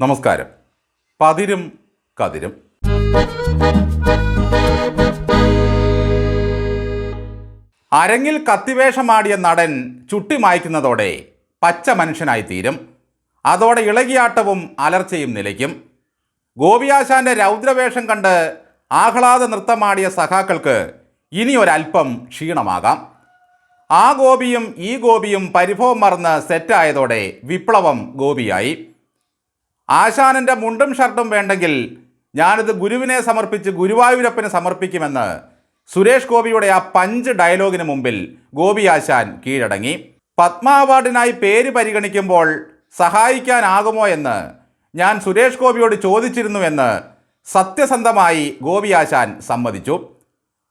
നമസ്കാരം. പതിരും കതിരും. അരങ്ങിൽ കത്തിവേഷമാടിയ നടൻ ചുട്ടി മായ്ക്കുന്നതോടെ പച്ച മനുഷ്യനായി തീരും അതോടെ ഇളകിയാട്ടവും അലർച്ചയും നിലയ്ക്കും. ഗോപിയാശാന്റെ രൗദ്രവേഷം കണ്ട് ആഹ്ലാദ നൃത്തമാടിയ സഖാക്കൾക്ക് ഇനി ഒരല്പം ക്ഷീണമാകാം. ആ ഗോപിയും ഈ ഗോപിയും പരിഭവം മറന്ന് സെറ്റായതോടെ വിപ്ലവം ഗോപിയായി. ആശാനന്റെ മുണ്ടും ഷർട്ടും വേണ്ടെങ്കിൽ ഞാനിത് ഗുരുവിനെ സമർപ്പിച്ച് ഗുരുവായൂരപ്പന് സമർപ്പിക്കുമെന്ന് സുരേഷ് ഗോപിയുടെ ആ പഞ്ച് ഡയലോഗിന് മുമ്പിൽ ഗോപി ആശാൻ കീഴടങ്ങി. പത്മ അവാർഡിനായി പേര് പരിഗണിക്കുമ്പോൾ സഹായിക്കാനാകുമോ എന്ന് ഞാൻ സുരേഷ് ഗോപിയോട് ചോദിച്ചിരുന്നുവെന്ന് സത്യസന്ധമായി ഗോപി ആശാൻ സമ്മതിച്ചു.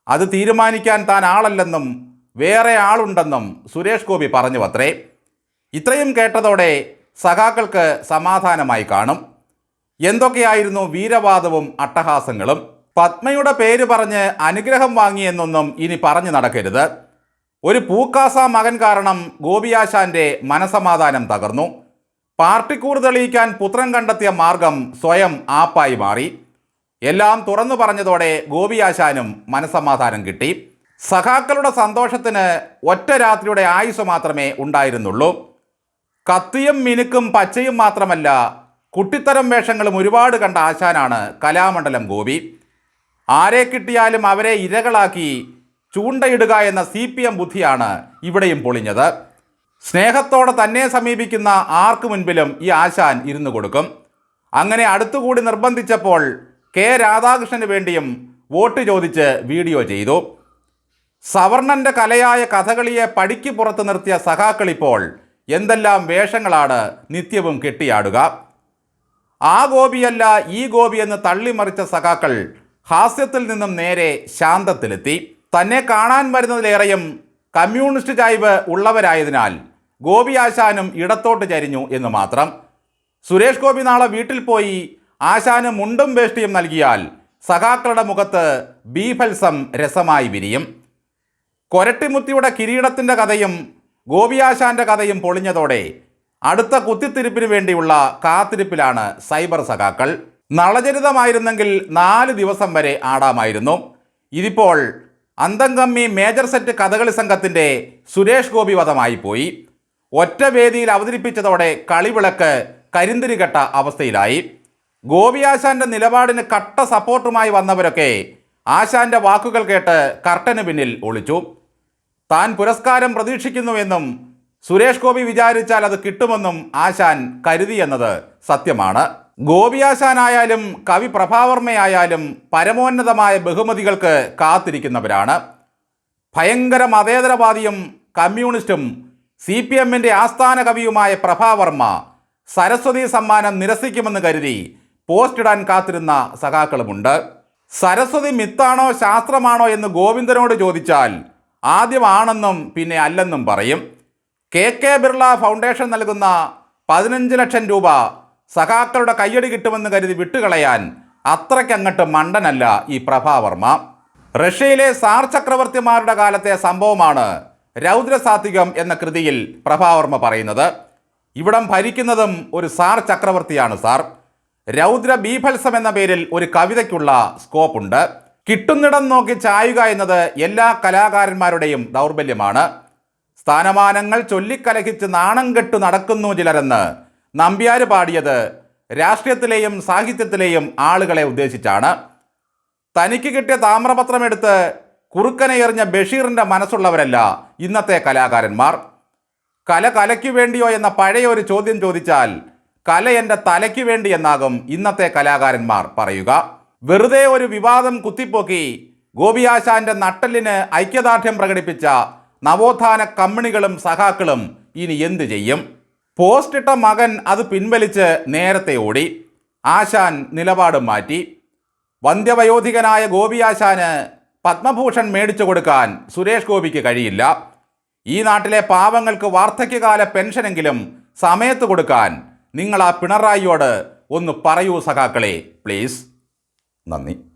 അത് തീരുമാനിക്കാൻ താൻ ആളല്ലെന്നും വേറെ ആളുണ്ടെന്നും സുരേഷ് ഗോപി പറഞ്ഞു അത്രേ ഇത്രയും കേട്ടതോടെ സഖാക്കൾക്ക് സമാധാനമായി കാണും. എന്തൊക്കെയായിരുന്നു വീരവാദവും അട്ടഹാസങ്ങളും? പത്മയുടെ പേര് പറഞ്ഞ് അനുഗ്രഹം വാങ്ങിയെന്നൊന്നും ഇനി പറഞ്ഞു നടക്കരുത്. ഒരു പൂക്കാസ മകൻ കാരണം ഗോപിയാശാന്റെ മനസമാധാനം തകർന്നു. പാർട്ടിക്കൂർ തെളിയിക്കാൻ പുത്രൻ കണ്ടെത്തിയ മാർഗം സ്വയം ആപ്പായി മാറി. എല്ലാം തുറന്നു പറഞ്ഞതോടെ ഗോപിയാശാനും മനസമാധാനം കിട്ടി. സഖാക്കളുടെ സന്തോഷത്തിന് ഒറ്റ രാത്രിയുടെ ആയുസ് മാത്രമേ ഉണ്ടായിരുന്നുള്ളൂ. കത്തിയും മിനുക്കും പച്ചയും മാത്രമല്ല കുട്ടിത്തരം വേഷങ്ങളും ഒരുപാട് കണ്ട ആശാനാണ് കലാമണ്ഡലം ഗോപി. ആരെ കിട്ടിയാലും അവരെ ഇരകളാക്കി ചൂണ്ടയിടുക എന്ന സി പി എം ബുദ്ധിയാണ് ഇവിടെയും പൊളിഞ്ഞത്. സ്നേഹത്തോടെ തന്നെ സമീപിക്കുന്ന ആർക്ക് മുൻപിലും ഈ ആശാൻ ഇരുന്നു കൊടുക്കും. അങ്ങനെ അടുത്തുകൂടി നിർബന്ധിച്ചപ്പോൾ കെ രാധാകൃഷ്ണന് വേണ്ടിയും വോട്ട് ചോദിച്ച് വീഡിയോ ചെയ്തു. സവർണന്റെ കലയായ കഥകളിയെ പടിക്ക് പുറത്തു നിർത്തിയ സഖാക്കൾ ഇപ്പോൾ എന്തെല്ലാം വേഷങ്ങളാണ് നിത്യവും കെട്ടിയാടുക? ആ ഗോപിയല്ല ഈ ഗോപി എന്ന് തള്ളിമറിച്ച സഖാക്കൾ ഹാസ്യത്തിൽ നിന്നും നേരെ ശാന്തത്തിലെത്തി. തന്നെ കാണാൻ വരുന്നതിലേറെയും കമ്മ്യൂണിസ്റ്റ് ചായ്വ് ഉള്ളവരായതിനാൽ ഗോപി ആശാനും ഇടത്തോട്ട് ചരിഞ്ഞു എന്ന് മാത്രം. സുരേഷ് ഗോപി നാളെ വീട്ടിൽ പോയി ആശാന് മുണ്ടും വേഷ്ടിയും നൽകിയാൽ സഖാക്കളുടെ മുഖത്ത് ബീഫൽസം രസമായി വിരിയും. കൊരട്ടിമുത്തിയുടെ കിരീടത്തിന്റെ കഥയും ഗോപിയാശാന്റെ കഥയും പൊളിഞ്ഞതോടെ അടുത്ത കുത്തിത്തിരിപ്പിന് വേണ്ടിയുള്ള കാത്തിരിപ്പിലാണ് സൈബർ സഖാക്കൾ. നളചരിതമായിരുന്നെങ്കിൽ നാല് ദിവസം വരെ ആടാമായിരുന്നു. ഇതിപ്പോൾ അന്തംകമ്മി മേജർ സെറ്റ് കഥകളി സംഘത്തിന്റെ സുരേഷ് ഗോപി വധമായി പോയി ഒറ്റ വേദിയിൽ അവതരിപ്പിച്ചതോടെ കളിവിളക്ക് കരിന്തിരികെട്ട അവസ്ഥയിലായി. ഗോപിയാശാന്റെ നിലപാടിന് കട്ട സപ്പോർട്ടുമായി വന്നവരൊക്കെ ആശാന്റെ വാക്കുകൾ കേട്ട് കർട്ടന് പിന്നിൽ ഒളിച്ചു. താൻ പുരസ്കാരം പ്രതീക്ഷിക്കുന്നുവെന്നും സുരേഷ് ഗോപി വിചാരിച്ചാൽ അത് കിട്ടുമെന്നും ആശാൻ കരുതിയെന്നത് സത്യമാണ്. ഗോപി ആശാനായാലും കവി പ്രഭാവർമ്മയായാലും പരമോന്നതമായ ബഹുമതികൾക്ക് കാത്തിരിക്കുന്നവരാണ്. ഭയങ്കര മതേതരവാദിയും കമ്മ്യൂണിസ്റ്റും സി പി എമ്മിന്റെ ആസ്ഥാന കവിയുമായ പ്രഭാവർമ്മ സരസ്വതി സമ്മാനം നിരസിക്കുമെന്ന് കരുതി പോസ്റ്റ് ഇടാൻ കാത്തിരുന്ന സഖാക്കളുമുണ്ട്. സരസ്വതി മിത്താണോ ശാസ്ത്രമാണോ എന്ന് ഗോവിന്ദനോട് ചോദിച്ചാൽ ആദ്യമാണെന്നും പിന്നെ അല്ലെന്നും പറയും. കെ കെ ബിർള ഫൗണ്ടേഷൻ നൽകുന്ന പതിനഞ്ച് ലക്ഷം രൂപ സഖാക്കളുടെ കയ്യടി കിട്ടുമെന്ന് കരുതി വിട്ടുകളയാൻ അത്രയ്ക്കങ്ങട്ട് മണ്ടനല്ല ഈ പ്രഭാവർമ്മ. റഷ്യയിലെ സാർ ചക്രവർത്തിമാരുടെ കാലത്തെ സംഭവമാണ് രൗദ്രസാത്വികം എന്ന കൃതിയിൽ പ്രഭാവർമ്മ പറയുന്നത്. ഇവിടം ഭരിക്കുന്നതും ഒരു സാർ ചക്രവർത്തിയാണ് സാർ. രൗദ്ര ബീഭത്സം എന്ന പേരിൽ ഒരു കവിതയ്ക്കുള്ള സ്കോപ്പുണ്ട്. കിട്ടുന്നിടം നോക്കി ചായുക എന്നത് എല്ലാ കലാകാരന്മാരുടെയും ദൗർബല്യമാണ്. സ്ഥാനമാനങ്ങൾ ചൊല്ലിക്കലഹിച്ച് നാണം കെട്ടു നടക്കുന്നു ചിലരെന്ന് നമ്പ്യാർ പാടിയത് രാഷ്ട്രീയത്തിലെയും സാഹിത്യത്തിലെയും ആളുകളെ ഉദ്ദേശിച്ചാണ്. തനിക്ക് കിട്ടിയ താമ്രപത്രം എടുത്ത് കുറുക്കനെ എറിഞ്ഞ ബഷീറിന്റെ മനസ്സുള്ളവരല്ല ഇന്നത്തെ കലാകാരന്മാർ. കല കലയ്ക്കു വേണ്ടിയോ എന്ന പഴയ ഒരു ചോദ്യം ചോദിച്ചാൽ കല എന്റെ തലയ്ക്ക് വേണ്ടി എന്നാകും ഇന്നത്തെ കലാകാരന്മാർ പറയുക. വെറുതെ ഒരു വിവാദം കുത്തിപ്പൊക്കി ഗോപിയാശാന്റെ നട്ടലിന് ഐക്യദാർഢ്യം പ്രകടിപ്പിച്ച നവോത്ഥാന കമ്മിണികളും സഖാക്കളും ഇനി എന്തു ചെയ്യും? പോസ്റ്റിട്ട മകൻ അത് പിൻവലിച്ച് നേരത്തെ ഓടി. ആശാൻ നിലപാട് മാറ്റി. വന്ധ്യവയോധികനായ ഗോപിയാശാന് പത്മഭൂഷൺ മേടിച്ചു കൊടുക്കാൻ സുരേഷ് ഗോപിക്ക് കഴിയില്ല. ഈ നാട്ടിലെ പാവങ്ങൾക്ക് വാർദ്ധക്യകാല പെൻഷനെങ്കിലും സമയത്ത് കൊടുക്കാൻ നിങ്ങൾ ആ പിണറായിയോട് ഒന്ന് പറയൂ സഖാക്കളെ പ്ലീസ്. നന്ദി